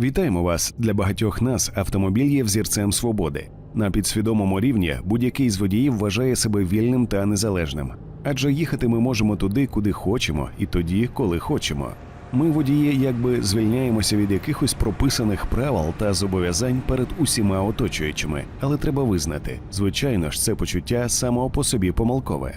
Вітаємо вас! Для багатьох нас автомобіль є взірцем свободи. На підсвідомому рівні будь-який з водіїв вважає себе вільним та незалежним. Адже їхати ми можемо туди, куди хочемо, і тоді, коли хочемо. Ми, водії, якби звільняємося від якихось прописаних правил та зобов'язань перед усіма оточуючими, але треба визнати, звичайно ж, це почуття само по собі помилкове.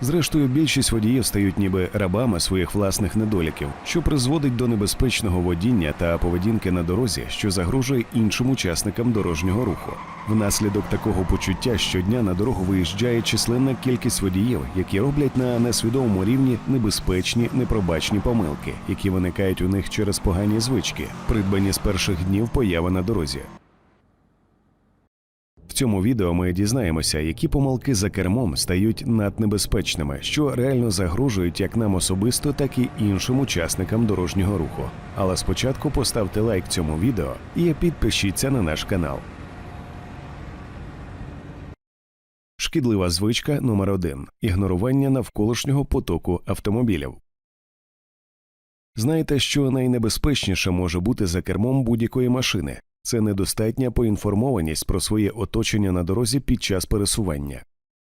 Зрештою, більшість водіїв стають ніби рабами своїх власних недоліків, що призводить до небезпечного водіння та поведінки на дорозі, що загрожує іншим учасникам дорожнього руху. Внаслідок такого почуття щодня на дорогу виїжджає численна кількість водіїв, які роблять на несвідомому рівні небезпечні непробачні помилки, які виникають у них через погані звички, придбані з перших днів появи на дорозі. Цьому відео ми дізнаємося, які помилки за кермом стають наднебезпечними, що реально загрожують як нам особисто, так і іншим учасникам дорожнього руху. Але спочатку поставте лайк цьому відео і підпишіться на наш канал. Шкідлива звичка номер 1 ігнорування навколишнього потоку автомобілів. Знаєте, що найнебезпечніше може бути за кермом будь-якої машини це недостатня поінформованість про своє оточення на дорозі під час пересування.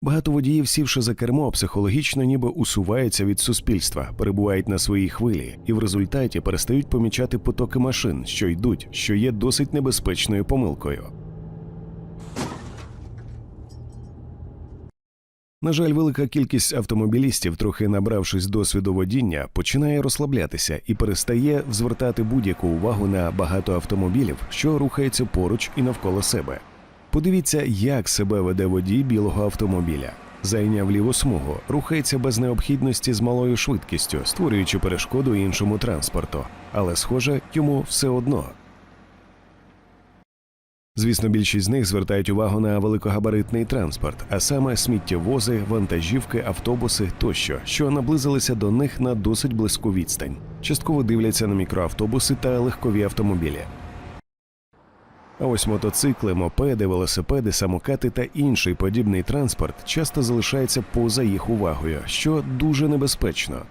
Багато водіїв, сівши за кермо, психологічно ніби усуваються від суспільства, перебувають на своїй хвилі і в результаті перестають помічати потоки машин, що йдуть, що є досить небезпечною помилкою. На жаль, велика кількість автомобілістів, трохи набравшись досвіду водіння, починає розслаблятися і перестає звертати будь-яку увагу на багато автомобілів, що рухаються поруч і навколо себе. Подивіться, як себе веде водій білого автомобіля. Зайняв ліву смугу, рухається без необхідності з малою швидкістю, створюючи перешкоду іншому транспорту. Але, схоже, йому все одно. Звісно, більшість з них звертають увагу на великогабаритний транспорт, а саме сміттєвози, вантажівки, автобуси тощо, що наблизилися до них на досить близьку відстань. Частково дивляться на мікроавтобуси та легкові автомобілі. А ось мотоцикли, мопеди, велосипеди, самокати та інший подібний транспорт часто залишається поза їх увагою, що дуже небезпечно.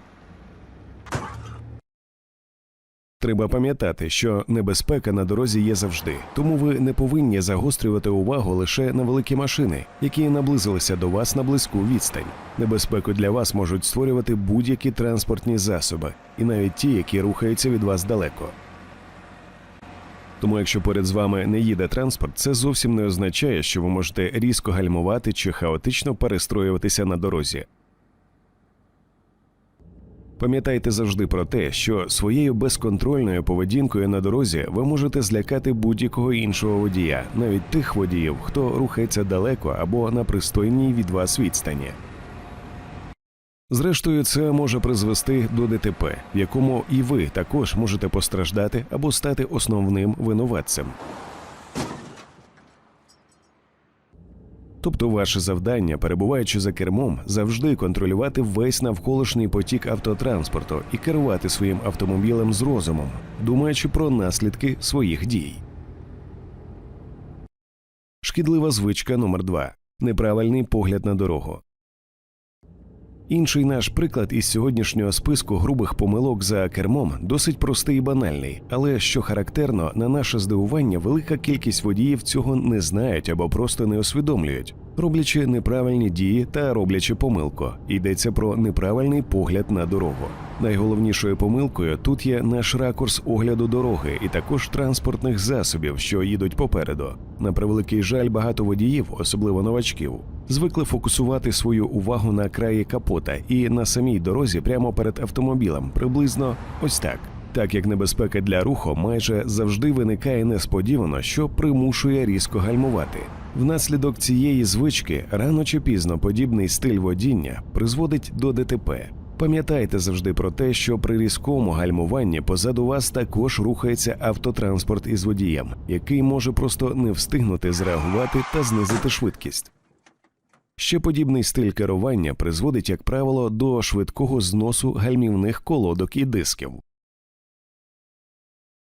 Треба пам'ятати, що небезпека на дорозі є завжди, тому ви не повинні загострювати увагу лише на великі машини, які наблизилися до вас на близьку відстань. Небезпеку для вас можуть створювати будь-які транспортні засоби, і навіть ті, які рухаються від вас далеко. Тому, якщо поряд з вами не їде транспорт, це зовсім не означає, що ви можете різко гальмувати чи хаотично перестроюватися на дорозі. Пам'ятайте завжди про те, що своєю безконтрольною поведінкою на дорозі ви можете злякати будь-якого іншого водія, навіть тих водіїв, хто рухається далеко або на пристойній від вас відстані. Зрештою, це може призвести до ДТП, в якому і ви також можете постраждати або стати основним винуватцем. Тобто ваше завдання, перебуваючи за кермом, завжди контролювати весь навколишній потік автотранспорту і керувати своїм автомобілем з розумом, думаючи про наслідки своїх дій. Шкідлива звичка номер 2 неправильний погляд на дорогу. Інший наш приклад із сьогоднішнього списку грубих помилок за кермом досить простий і банальний, але що характерно, на наше здивування, велика кількість водіїв цього не знають або просто не усвідомлюють, роблячи неправильні дії та роблячи помилку. Йдеться про неправильний погляд на дорогу. Найголовнішою помилкою тут є наш ракурс огляду дороги і також транспортних засобів, що їдуть попереду. На превеликий жаль, багато водіїв, особливо новачків, звикли фокусувати свою увагу на краї капота і на самій дорозі прямо перед автомобілем, приблизно ось так. Так як небезпека для руху майже завжди виникає несподівано, що примушує різко гальмувати. Внаслідок цієї звички рано чи пізно подібний стиль водіння призводить до ДТП. Пам'ятайте завжди про те, що при різкому гальмуванні позаду вас також рухається автотранспорт із водієм, який може просто не встигнути зреагувати та знизити швидкість. Ще подібний стиль керування призводить, як правило, до швидкого зносу гальмівних колодок і дисків.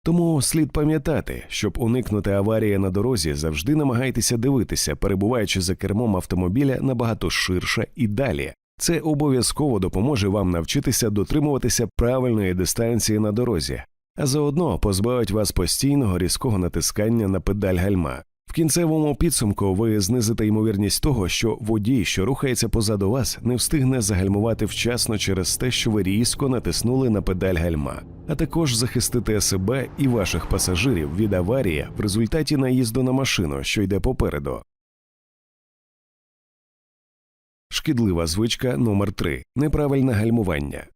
Тому слід пам'ятати, щоб уникнути аварії на дорозі, завжди намагайтеся дивитися, перебуваючи за кермом автомобіля набагато ширше і далі. Це обов'язково допоможе вам навчитися дотримуватися правильної дистанції на дорозі, а заодно позбавить вас постійного різкого натискання на педаль гальма. В кінцевому підсумку ви знизите ймовірність того, що водій, що рухається позаду вас, не встигне загальмувати вчасно через те, що ви різко натиснули на педаль гальма, а також захистите себе і ваших пасажирів від аварії в результаті наїзду на машину, що йде попереду. Шкідлива звичка номер 3 неправильне гальмування.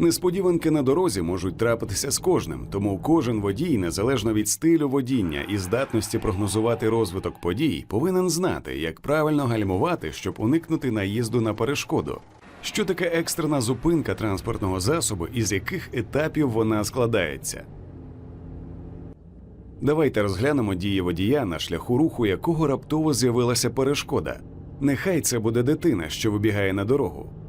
Несподіванки на дорозі можуть трапитися з кожним, тому кожен водій, незалежно від стилю водіння і здатності прогнозувати розвиток подій, повинен знати, як правильно гальмувати, щоб уникнути наїзду на перешкоду. Що таке екстрена зупинка транспортного засобу і з яких етапів вона складається? Давайте розглянемо дії водія на шляху руху, якого раптово з'явилася перешкода. Нехай це буде дитина, що вибігає на дорогу.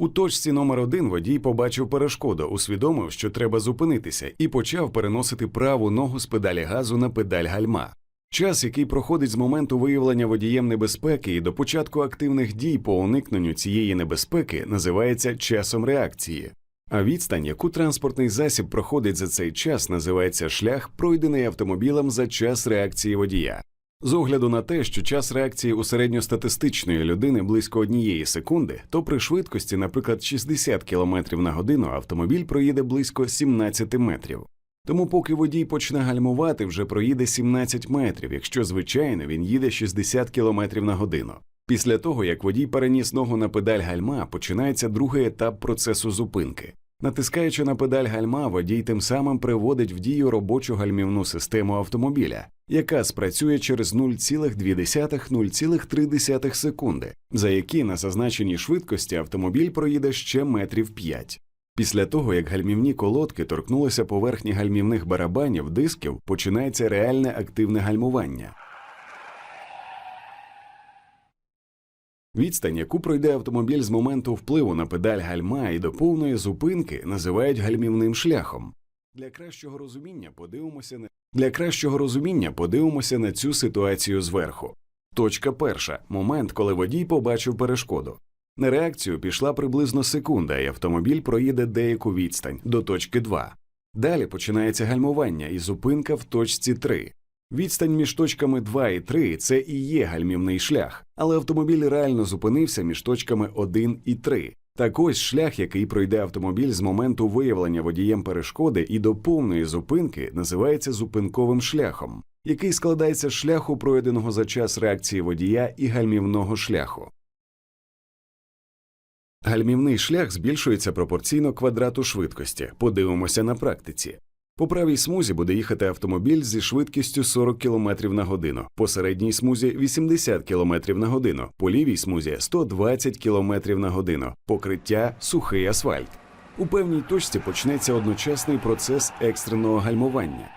У точці номер один водій побачив перешкоду, усвідомив, що треба зупинитися, і почав переносити праву ногу з педалі газу на педаль гальма. Час, який проходить з моменту виявлення водієм небезпеки і до початку активних дій по уникненню цієї небезпеки, називається часом реакції. А відстань, яку транспортний засіб проходить за цей час, називається шлях, пройдений автомобілем за час реакції водія. З огляду на те, що час реакції у середньостатистичної людини близько однієї секунди, то при швидкості, наприклад, 60 км на годину автомобіль проїде близько 17 метрів. Тому поки водій почне гальмувати, вже проїде 17 метрів, якщо звичайно він їде 60 км на годину. Після того, як водій переніс ногу на педаль гальма, починається другий етап процесу зупинки. Натискаючи на педаль гальма, водій тим самим приводить в дію робочу гальмівну систему автомобіля, яка спрацює через 0,2-0,3 секунди, за які на зазначеній швидкості автомобіль проїде ще метрів 5. Після того, як гальмівні колодки торкнулися поверхні гальмівних барабанів дисків, починається реальне активне гальмування. Відстань, яку пройде автомобіль з моменту впливу на педаль гальма і до повної зупинки, називають гальмівним шляхом. Для кращого розуміння подивимося на для кращого розуміння подивимося на цю ситуацію зверху. Точка перша момент, коли водій побачив перешкоду. На реакцію пішла приблизно секунда, і автомобіль проїде деяку відстань до точки 2. Далі починається гальмування і зупинка в точці 3. Відстань між точками 2 і 3 – це і є гальмівний шлях, але автомобіль реально зупинився між точками 1 і 3. Так ось шлях, який пройде автомобіль з моменту виявлення водієм перешкоди і до повної зупинки, називається зупинковим шляхом, який складається з шляху, пройденого за час реакції водія і гальмівного шляху. Гальмівний шлях збільшується пропорційно квадрату швидкості. Подивимося на практиці. По правій смузі буде їхати автомобіль зі швидкістю 40 км на годину, по середній смузі 80 км на годину, по лівій смузі 120 км на годину, покриття сухий асфальт. У певній точці почнеться одночасний процес екстреного гальмування.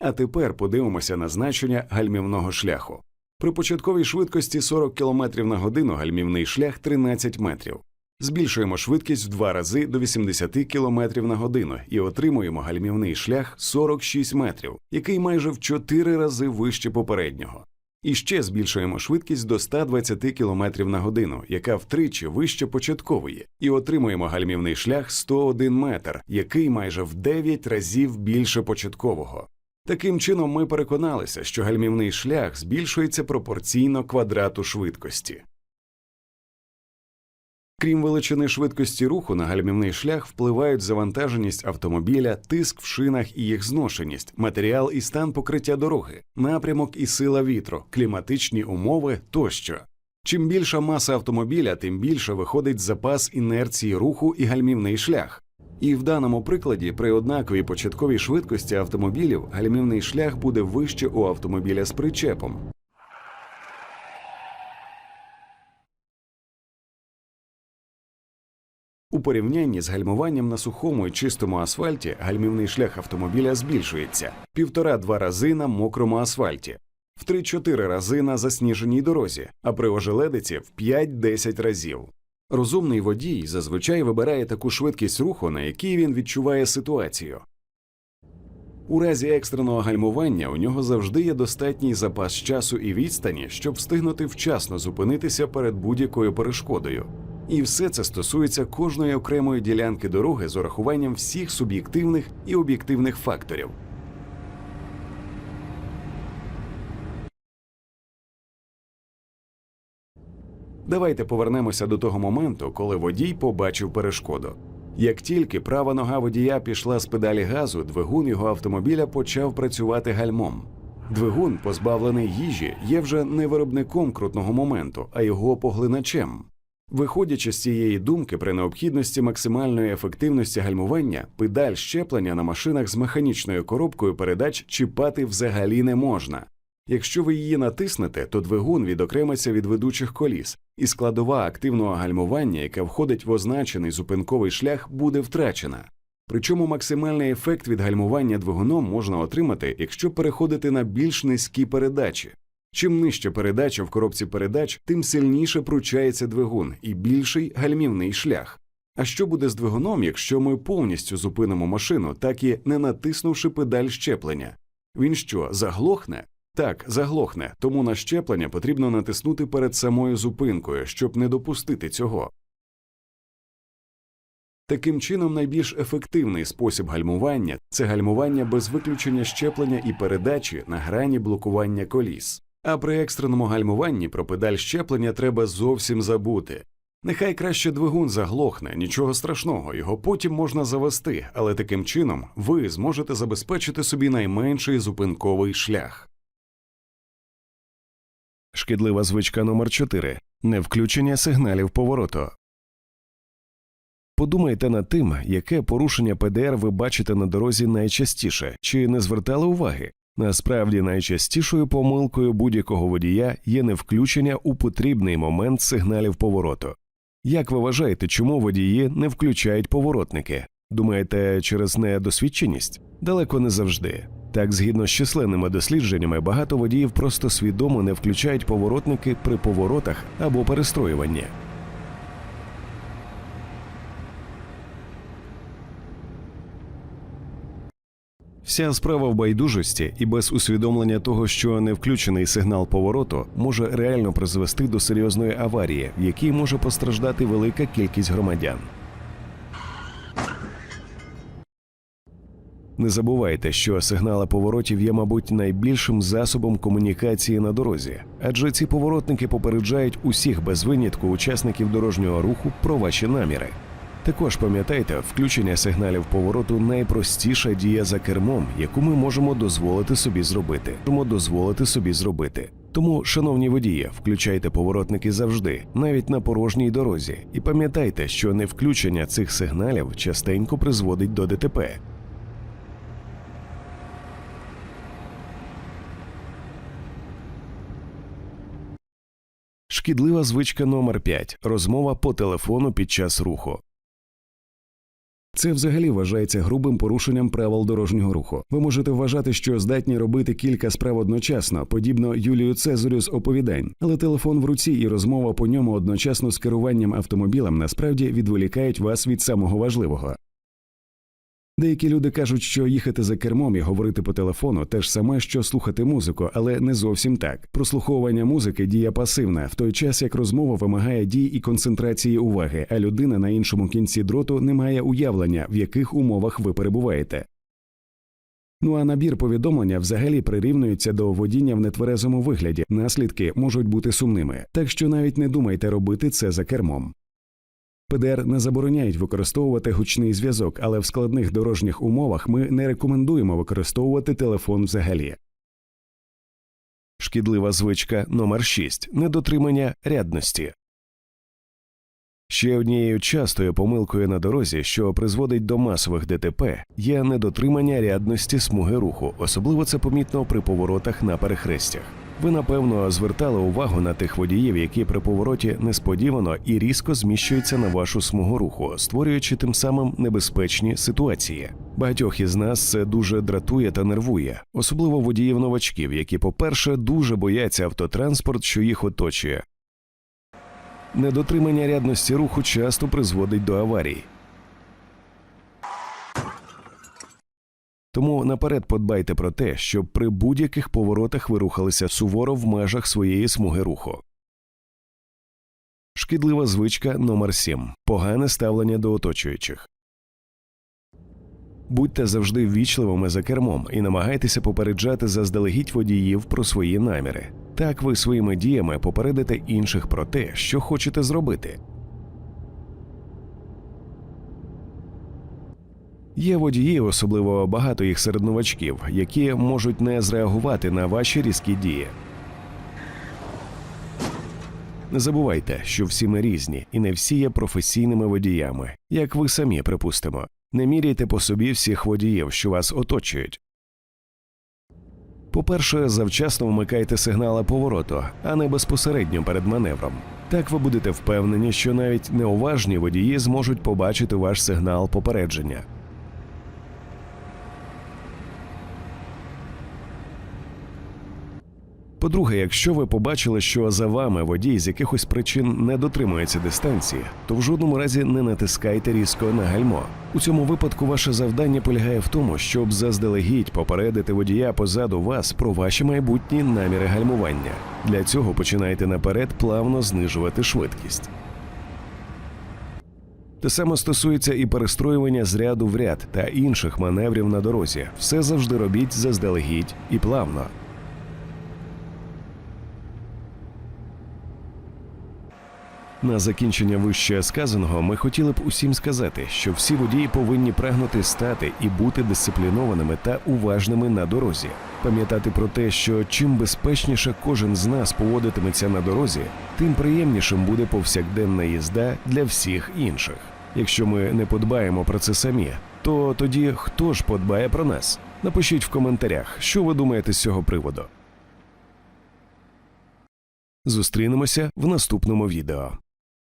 А тепер подивимося на значення гальмівного шляху. При початковій швидкості 40 км на годину гальмівний шлях 13 метрів. Збільшуємо швидкість в два рази до 80 км на годину і отримуємо гальмівний шлях 46 метрів, який майже в 4 рази вище попереднього. І ще збільшуємо швидкість до 120 км на годину, яка втричі вище початкової, і отримуємо гальмівний шлях 101 метр, який майже в 9 разів більше початкового. Таким чином, ми переконалися, що гальмівний шлях збільшується пропорційно квадрату швидкості. Крім величини швидкості руху на гальмівний шлях впливають завантаженість автомобіля, тиск в шинах і їх зношеність, матеріал і стан покриття дороги, напрямок і сила вітру, кліматичні умови тощо. Чим більша маса автомобіля, тим більше виходить запас інерції руху і гальмівний шлях. І в даному прикладі при однаковій початковій швидкості автомобілів гальмівний шлях буде вище у автомобіля з причепом. У порівнянні з гальмуванням на сухому і чистому асфальті гальмівний шлях автомобіля збільшується півтора-два рази на мокрому асфальті, в 3-4 рази на засніженій дорозі, а при ожеледиці в 5-10 разів. Розумний водій зазвичай вибирає таку швидкість руху, на якій він відчуває ситуацію. У разі екстреного гальмування у нього завжди є достатній запас часу і відстані, щоб встигнути вчасно зупинитися перед будь-якою перешкодою. І все це стосується кожної окремої ділянки дороги з урахуванням всіх суб'єктивних і об'єктивних факторів. Давайте повернемося до того моменту, коли водій побачив перешкоду. Як тільки права нога водія пішла з педалі газу, двигун його автомобіля почав працювати гальмом. Двигун, позбавлений їжі, є вже не виробником крутного моменту, а його поглиначем. Виходячи з цієї думки, при необхідності максимальної ефективності гальмування, педаль щеплення на машинах з механічною коробкою передач чіпати взагалі не можна. Якщо ви її натиснете, то двигун відокремиться від ведучих коліс, і складова активного гальмування, яка входить в означений зупинковий шлях, буде втрачена. Причому максимальний ефект від гальмування двигуном можна отримати, якщо переходити на більш низькі передачі. Чим нижче передача в коробці передач, тим сильніше пручається двигун і більший гальмівний шлях. А що буде з двигуном, якщо ми повністю зупинимо машину, так і не натиснувши педаль щеплення? Він що, заглохне? Так, заглохне, тому на щеплення потрібно натиснути перед самою зупинкою, щоб не допустити цього. Таким чином, найбільш ефективний спосіб гальмування це гальмування без виключення щеплення і передачі на грані блокування коліс. А при екстреному гальмуванні про педаль щеплення треба зовсім забути. Нехай краще двигун заглохне, нічого страшного, його потім можна завести, але таким чином ви зможете забезпечити собі найменший зупинковий шлях. Шкідлива звичка номер 4 невключення сигналів повороту. Подумайте над тим, яке порушення ПДР ви бачите на дорозі найчастіше, чи не звертали уваги. Насправді найчастішою помилкою будь-якого водія є невключення у потрібний момент сигналів повороту. Як ви вважаєте, чому водії не включають поворотники? Думаєте, через недосвідченість? Далеко не завжди. Так, згідно з численними дослідженнями, багато водіїв просто свідомо не включають поворотники при поворотах або перестроюванні. Вся справа в байдужості і без усвідомлення того, що невключений сигнал повороту може реально призвести до серйозної аварії, в якій може постраждати велика кількість громадян. Не забувайте, що сигнали поворотів є, мабуть, найбільшим засобом комунікації на дорозі, адже ці поворотники попереджають усіх без винятку учасників дорожнього руху про ваші наміри. Також пам'ятайте, включення сигналів повороту найпростіша дія за кермом, яку ми можемо дозволити собі зробити. Можемо дозволити собі зробити. Тому, шановні водії, включайте поворотники завжди, навіть на порожній дорозі, і пам'ятайте, що невключення цих сигналів частенько призводить до ДТП. Шкідлива звичка номер 5 розмова по телефону під час руху. Це взагалі вважається грубим порушенням правил дорожнього руху. Ви можете вважати, що здатні робити кілька справ одночасно, подібно Юлію Цезарю з оповідань, але телефон в руці і розмова по ньому одночасно з керуванням автомобілем насправді відволікають вас від самого важливого. Деякі люди кажуть, що їхати за кермом і говорити по телефону те ж саме, що слухати музику, але не зовсім так. Прослуховування музики дія пасивна, в той час як розмова вимагає дій і концентрації уваги, а людина на іншому кінці дроту не має уявлення, в яких умовах ви перебуваєте. Ну а набір повідомлення взагалі прирівнюється до водіння в нетверезому вигляді. Наслідки можуть бути сумними, так що навіть не думайте робити це за кермом. ПДР не забороняють використовувати гучний зв'язок, але в складних дорожніх умовах ми не рекомендуємо використовувати телефон взагалі. Шкідлива звичка номер 6 недотримання рядності. Ще однією частою помилкою на дорозі, що призводить до масових ДТП, є недотримання рядності смуги руху, особливо це помітно при поворотах на перехрестях. Ви напевно звертали увагу на тих водіїв, які при повороті несподівано і різко зміщуються на вашу смугу руху, створюючи тим самим небезпечні ситуації. Багатьох із нас це дуже дратує та нервує, особливо водіїв новачків, які, по-перше, дуже бояться автотранспорт, що їх оточує. Недотримання рядності руху часто призводить до аварій. Тому наперед подбайте про те, щоб при будь-яких поворотах ви рухалися суворо в межах своєї смуги руху. Шкідлива звичка номер 7 погане ставлення до оточуючих. Будьте завжди ввічливими за кермом і намагайтеся попереджати заздалегідь водіїв про свої наміри. Так ви своїми діями попередите інших про те, що хочете зробити. Є водії, особливо багато їх серед новачків, які можуть не зреагувати на ваші різкі дії. Не забувайте, що всі ми різні, і не всі є професійними водіями, як ви самі припустимо. Не міряйте по собі всіх водіїв, що вас оточують. По-перше, завчасно вмикайте сигнали повороту, а не безпосередньо перед маневром. Так ви будете впевнені, що навіть неуважні водії зможуть побачити ваш сигнал попередження. По-друге, якщо ви побачили, що за вами водій з якихось причин не дотримується дистанції, то в жодному разі не натискайте різко на гальмо. У цьому випадку ваше завдання полягає в тому, щоб заздалегідь попередити водія позаду вас про ваші майбутні наміри гальмування. Для цього починайте наперед плавно знижувати швидкість. Те саме стосується і перестроювання з ряду в ряд та інших маневрів на дорозі. Все завжди робіть заздалегідь і плавно. На закінчення вище сказаного ми хотіли б усім сказати, що всі водії повинні прагнути стати і бути дисциплінованими та уважними на дорозі, пам'ятати про те, що чим безпечніше кожен з нас поводитиметься на дорозі, тим приємнішим буде повсякденна їзда для всіх інших. Якщо ми не подбаємо про це самі, то тоді хто ж подбає про нас? Напишіть в коментарях, що ви думаєте з цього приводу. Зустрінемося в наступному відео.